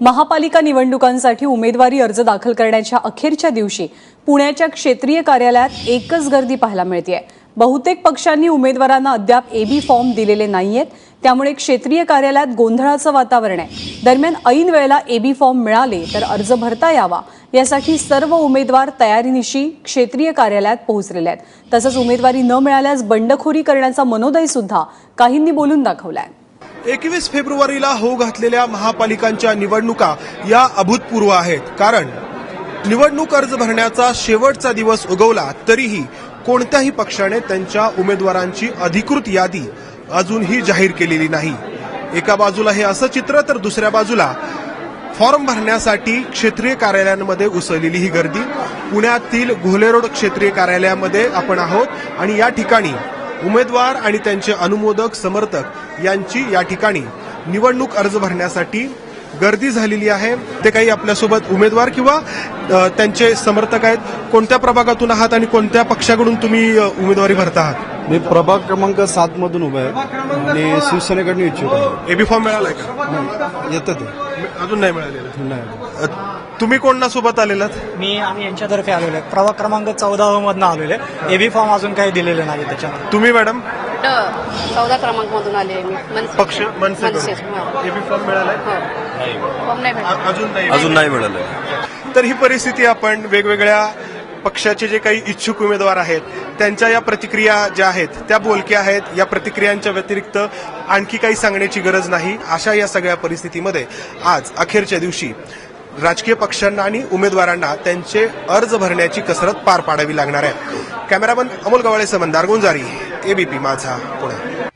महापालिका निवडणुकांसाठी उमेदवारी अर्ज दाखल करण्याच्या अखेरच्या दिवशी पुण्याच्या क्षेत्रीय कार्यालयात एकच गर्दी पाहायला मिळते बहुतेक पक्षांनी उमेदवारांना अद्याप एबी फॉर्म दिलेले नाहीयेत. त्यामुळे क्षेत्रीय कार्यालयात गोंधळाचं वातावरण आहे. दरम्यान ऐन वेळेला एबी फॉर्म मिळाले तर अर्ज भरता यावा. यासाठी सर्व उमेदवार तयारीनिशी क्षेत्रीय कार्यालयात पोहोचलेले आहेत. तसंच उमेदवारी न मिळाल्यास बंडखोरी करण्याचा मनोदय सुद्धा काहींनी बोलून दाखवला आहे एकवीस फेब्रुवारीला होऊ घातलेल्या महापालिकांच्या निवडणुका या अभूतपूर्व आहेत. कारण निवडणूक अर्ज भरण्याचा शेवटचा दिवस उगवला तरीही कोणत्याही पक्षाने त्यांच्या उमेदवारांची अधिकृत यादी अजूनही जाहीर केलेली नाही. एका बाजूला हे असं चित्र तर दुसऱ्या बाजूला फॉर्म भरण्यासाठी क्षेत्रीय कार्यालयांमध्ये उसळलेली ही गर्दी. पुण्यातील घोलेरोड क्षेत्रीय कार्यालयामध्ये आपण आहोत आणि या ठिकाणी उमेदवार आणि त्यांचे अनुमोदक समर्थक यांची या ठिकाणी निवडणूक अर्ज भरण्यासाठी गर्दी झालेली आहे. ते काही आपल्यासोबत उमेदवार किंवा त्यांचे समर्थक आहेत. कोणत्या प्रभागातून आहात आणि कोणत्या पक्षाकडून तुम्ही उमेदवारी भरता आहात मी प्रभाग क्रमांक सात मधून उभा आहे. आणि शिवसेनेकडून इच्छुक आहे. एबी फॉर्म मिळालाय का? येतं ते. अजून नाही मिळालेलं. नाही. अ, तुम्ही कोणना सोबत आलेलात मी आम्ही यांच्यातर्फे आलेलो आहे. प्रभाग क्रमांक चौदा मधनं आलेलो आहे. एबी फॉर्म अजून काही दिलेले नाही त्याच्यामध्ये. तुम्ही मॅडम चौदा क्रमांक मधून आले आहे मी. मनसे. पक्ष मनसे. एबी फॉर्म मिळालाय? हो. फॉर्म नाही भेटला. अ- अजून नाही. अजून नाही मिळालं तर ही परिस्थिती आपण वेगवेगळ्या पक्षाचे जे काही इच्छुक उमेदवार आहेत त्यांच्या या प्रतिक्रिया ज्या आहेत त्या बोलक्या आहेत. या प्रतिक्रियांच्या व्यतिरिक्त आणखी काही सांगण्याची गरज नाही. अशा या सगळ्या परिस्थितीमध्ये आज अखेरच्या दिवशी राजकीय पक्षांना आणि उमेदवारांना त्यांचे अर्ज भरण्याची कसरत पार पाडावी लागणार आहे. Cameraman Amol Gawale Mandar Gunjari ABP Majha Pune.